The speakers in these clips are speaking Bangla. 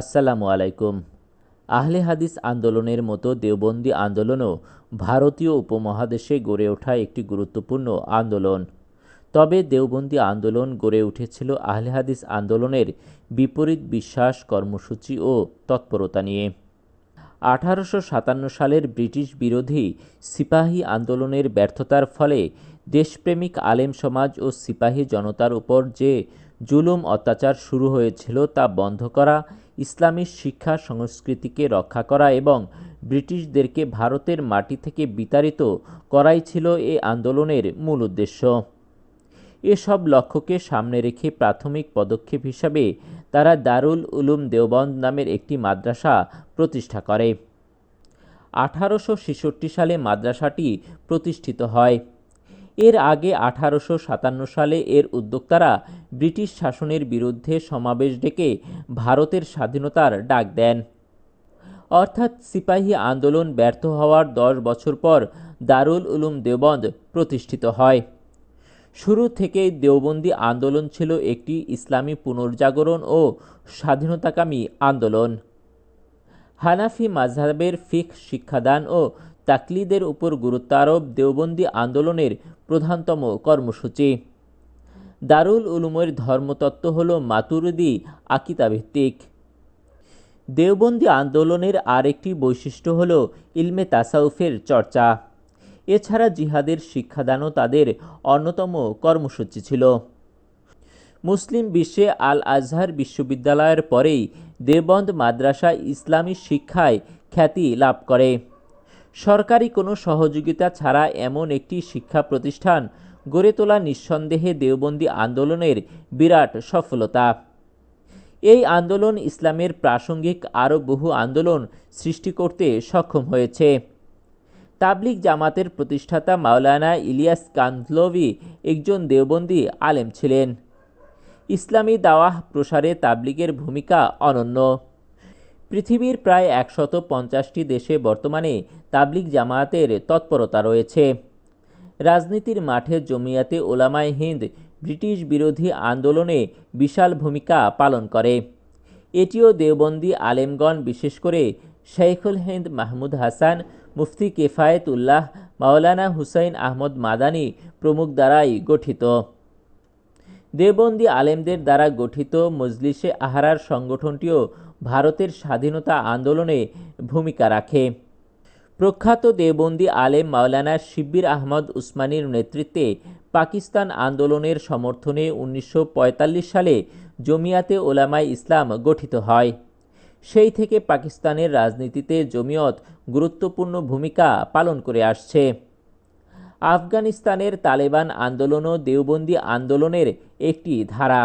আসসালামু আলাইকুম। আহলে হাদিস আন্দোলনের মতো দেওবন্দি আন্দোলনও ভারতীয় উপমহাদেশে গড়ে ওঠা একটি গুরুত্বপূর্ণ আন্দোলন। তবে দেওবন্দি আন্দোলন গড়ে উঠেছিল আহলে হাদিস আন্দোলনের বিপরীত বিশ্বাস, কর্মসূচি ও তৎপরতা নিয়ে। আঠারোশো সাতান্ন সালের ব্রিটিশ বিরোধী সিপাহী আন্দোলনের ব্যর্থতার ফলে দেশপ্রেমিক আলেম সমাজ ও সিপাহী জনতার উপর যে জুলুম অত্যাচার শুরু হয়েছিল তা বন্ধ করা ইসলামী শিক্ষা সংস্কৃতিকে রক্ষা করা এবং ব্রিটিশদেরকে ভারতের মাটি থেকে বিতাড়িত করাই ছিল এ আন্দোলনের মূল উদ্দেশ্য। এসব লক্ষ্যকে সামনে রেখে প্রাথমিক পদক্ষেপ হিসাবে তারা দারুল উলুম দেওবন্দ নামের একটি মাদ্রাসা প্রতিষ্ঠা করে। আঠারোশো ছেষট্টি সালে মাদ্রাসাটি প্রতিষ্ঠিত হয়। এর আগে আঠারোশো সাতান্ন সালে এর উদ্যোক্তারা ব্রিটিশ শাসনের বিরুদ্ধে সমাবেশ ডেকে ভারতের স্বাধীনতার ডাক দেন। অর্থাৎ সিপাহী আন্দোলন ব্যর্থ হওয়ার দশ বছর পর দারুল উলুম দেওবন্দ প্রতিষ্ঠিত হয়। শুরু থেকেই দেওবন্দি আন্দোলন ছিল একটি ইসলামী পুনর্জাগরণ ও স্বাধীনতাকামী আন্দোলন। হানাফি মাযহাবের ফিক শিক্ষাদান ও তাকলিদের উপর গুরুত্ব আরোপ দেওবন্দি আন্দোলনের প্রধানতম কর্মসূচি। দারুল উলুমের ধর্মতত্ত্ব হল মাতুরিদি আকিতাভিত্তিক। দেওবন্দি আন্দোলনের আরেকটি বৈশিষ্ট্য হল ইলমে তাসাউফের চর্চা। এছাড়া জিহাদের শিক্ষাদানও তাদের অন্যতম কর্মসূচি ছিল। মুসলিম বিশ্বে আল আজহার বিশ্ববিদ্যালয়ের পরেই দেওবন্দ মাদ্রাসা ইসলামী শিক্ষায় খ্যাতি লাভ করে। সরকারি কোনো সহযোগিতা ছাড়া এমন একটি শিক্ষা প্রতিষ্ঠান গড়ে তোলা নিঃসন্দেহে দেওবন্দি আন্দোলনের বিরাট সফলতা। এই আন্দোলন ইসলামের প্রাসঙ্গিক আরও বহু আন্দোলন সৃষ্টি করতে সক্ষম হয়েছে। তাবলিগ জামাতের প্রতিষ্ঠাতা মাওলানা ইলিয়াস কান্ধলভি একজন দেওবন্দি আলেম ছিলেন। ইসলামী দাওয়াহ প্রসারে তাবলিগের ভূমিকা অনন্য। পৃথিবীর প্রায় একশত পঞ্চাশটি দেশে বর্তমানে তাবলিগ জামায়াতের তৎপরতা রয়েছে। রাজনীতির মাঠে জমিয়াতে ওলামায় হিন্দ ব্রিটিশ বিরোধী আন্দোলনে বিশাল ভূমিকা পালন করে। এটিও দেওবন্দি আলেমগণ, বিশেষ করে শেখুল হিন্দ মাহমুদ হাসান, মুফতি কেফায়েতুল্লাহ, মাওলানা হুসাইন আহমদ মাদানি প্রমুখ দ্বারাই গঠিত। দেওবন্দি আলেমদের দ্বারা গঠিত মজলিসে আহারার সংগঠনটিও ভারতের স্বাধীনতা আন্দোলনে ভূমিকা রাখে। প্রখ্যাত দেওবন্দি আলেম মাওলানা শিব্বির আহমদ উসমানীর নেতৃত্বে পাকিস্তান আন্দোলনের সমর্থনে উনিশশো পঁয়তাল্লিশ সালে জমিয়াতে ওলামাই ইসলাম গঠিত হয়। সেই থেকে পাকিস্তানের রাজনীতিতে জমিয়ত গুরুত্বপূর্ণ ভূমিকা পালন করে আসছে। আফগানিস্তানের তালেবান আন্দোলনও দেওবন্দি আন্দোলনের একটি ধারা।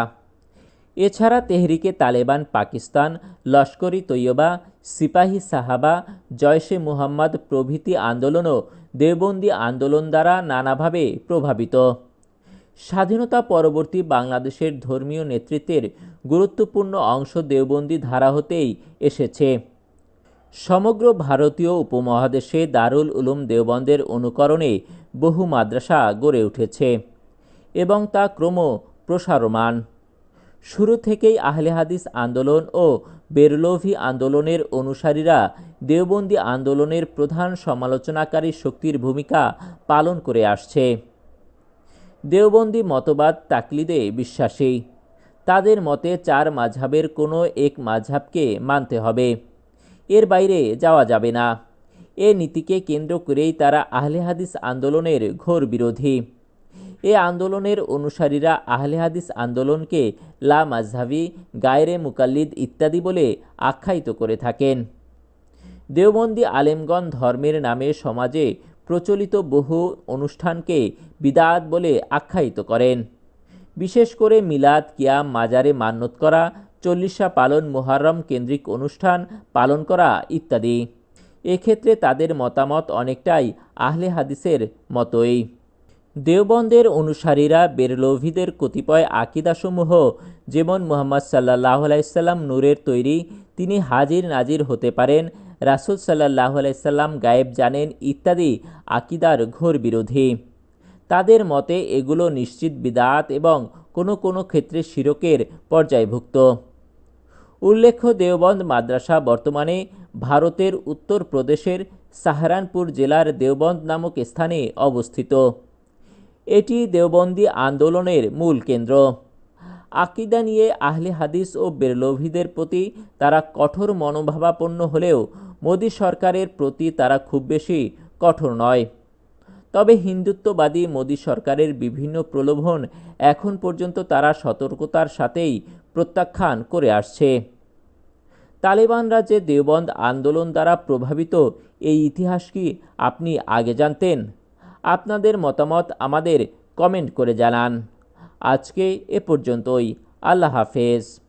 এছাড়া তেহরিকে তালেবান, পাকিস্তান লস্করি তৈয়বা, সিপাহী সাহাবা জয়শে মুহাম্মদ প্রভৃতি আন্দোলনও দেওবন্দি আন্দোলন দ্বারা নানাভাবে প্রভাবিত। স্বাধীনতা পরবর্তী বাংলাদেশের ধর্মীয় নেতৃত্বের গুরুত্বপূর্ণ অংশ দেওবন্দি ধারা হতেই এসেছে। সমগ্র ভারতীয় উপমহাদেশে দারুল উলুম দেওবন্দের অনুকরণে বহু মাদ্রাসা গড়ে উঠেছে এবং তা ক্রম প্রসারমান শুরু থেকেই আহলে হাদিস আন্দোলন ও বেরলভি আন্দোলনের অনুসারীরা দেওবন্দি আন্দোলনের প্রধান সমালোচনাকারী শক্তির ভূমিকা পালন করে আসছে। দেওবন্দি মতবাদ তাকলিদে বিশ্বাসী। তাদের মতে চার মাঝহাবের কোনো এক মাঝহাবকে মানতে হবে। এর বাইরে যাওয়া যাবে না। এ নীতিকে কেন্দ্র করেই তারা আহলে হাদিস আন্দোলনের ঘোর বিরোধী। এ আন্দোলনের অনুসারীরা আহলে হাদিস আন্দোলনকে লা মাঝহাবি গায়রে মুকাল্লিদ ইত্যাদি বলে আখ্যায়িত করে থাকেন। দেওবন্দি আলেমগণ ধর্মের নামে সমাজে প্রচলিত বহু অনুষ্ঠানকে বিদাত বলে আখ্যায়িত করেন। বিশেষ করে মিলাদ, কিয়াম, মাজারে মান্যত করা, চল্লিশা পালন মোহারম কেন্দ্রিক অনুষ্ঠান পালন করা ইত্যাদি। এক্ষেত্রে তাদের মতামত অনেকটাই আহলে হাদিসের মতোই। দেওবন্দের অনুসারীরা বেরলভিদের কতিপয় আকিদাসমূহ, যেমন মোহাম্মদ সাল্লাহ আলাইসাল্লাম নূরের তৈরি, তিনি হাজির নাজির হতে পারেন, রাসুল সাল্লাহ আলাইসাল্লাম গায়েব জানেন ইত্যাদি আকিদার ঘোর বিরোধী। তাদের মতে এগুলো নিশ্চিত বিদাত এবং কোনো কোনো ক্ষেত্রে শিরকের পর্যায়ভুক্ত। উল্লেখ্য, দেওবন্দ মাদ্রাসা বর্তমানে ভারতের উত্তরপ্রদেশের সাহারানপুর জেলার দেওবন্দ নামক স্থানে অবস্থিত। এটি দেওবন্দি আন্দোলনের মূল কেন্দ্র। আকিদা নিয়ে আহলে হাদিস ও বেরলভীদের প্রতি তারা কঠোর মনোভাবাপন্ন হলেও মোদী সরকারের প্রতি তারা খুব বেশি কঠোর নয়। তবে হিন্দুত্ববাদী মোদী সরকারের বিভিন্ন প্রলোভন এখন পর্যন্ত তারা সতর্কতার সাথেই প্রত্যাখ্যান করে আসছে। তালেবান রাজ্যে দেওবন্দ আন্দোলন দ্বারা প্রভাবিত, এই ইতিহাস কি আপনি আগে জানতেন? আপনাদের মতামত আমাদের কমেন্ট করে জানান। আজকে এ পর্যন্তই। আল্লাহ হাফেজ।